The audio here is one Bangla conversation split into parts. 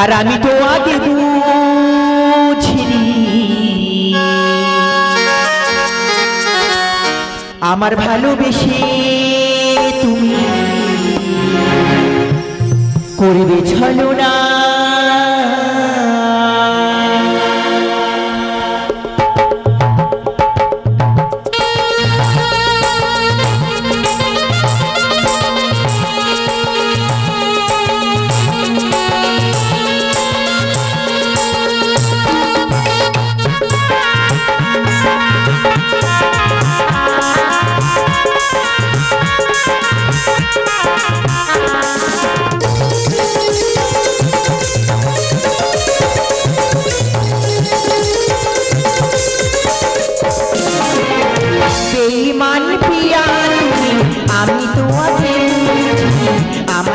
আর আমি তো আগে আমার ভালোবেসে তুমি করবে ছলো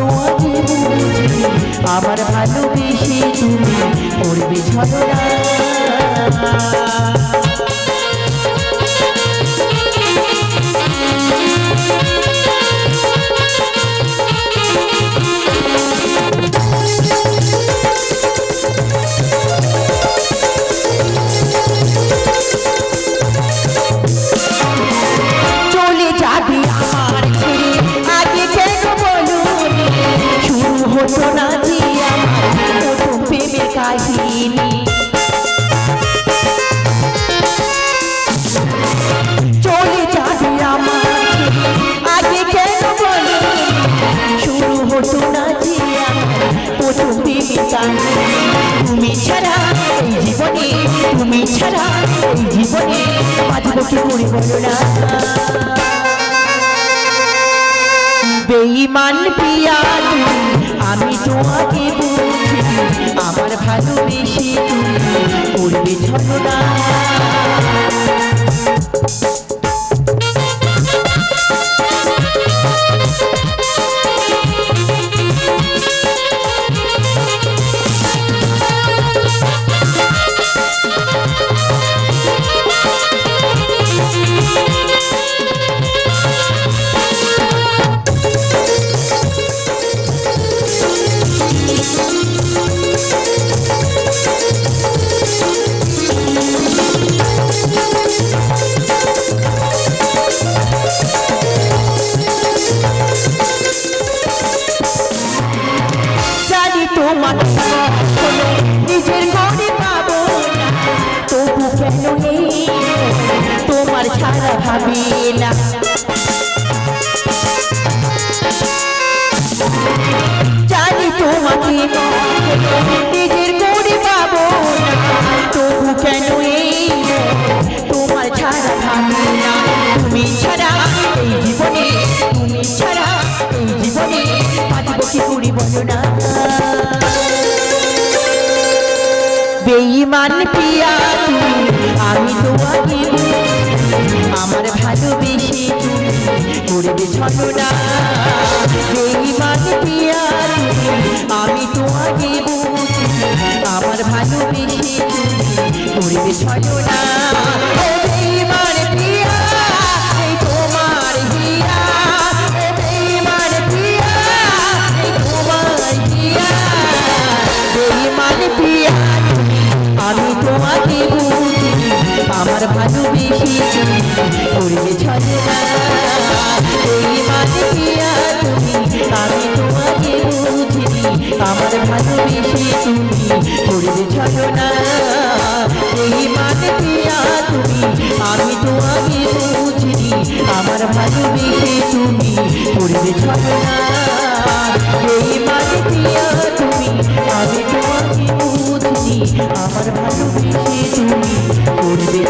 আমি তোমাকে বুঝি আমার ভালোবেসে তুমি করবে ঝগড়া। ছাড়া জীবনে বাঁচব কি করে বলো পিয়া তুমি আমি তোমাকে বুঝি, আমার ভালোবেসে তুমি করবে ঝগড়া জানি তোমাকে নিজের ঘরে পাবো তবু কেন নেই তোমার ছাড়া ভাবি না? জানি তোমাকে নিজের ঘরে পাবো তবু কেন বেঈমান পিয়া তুমি আমি তোমাকে আমার ভালোবেসে করবে ছলনা বেঈমান পিয়া তুমি আমি তোমাকে আমার ভালোবেসে করবে ছলনা আমার ভালোবেসে তুমি করবে ছলনা। বেঈমান পিয়া তুমি? আমি তোমাকে বুঝি আমার ভালোবেসে তুমি করবে তুমি? আমি তোমাকে বুঝি আমার ভালোবেসে তুমি করবে ছলনা। বেঈমান পিয়া তুমি? আমি তোমাকে আমার ভালোবেসে তুমি করবে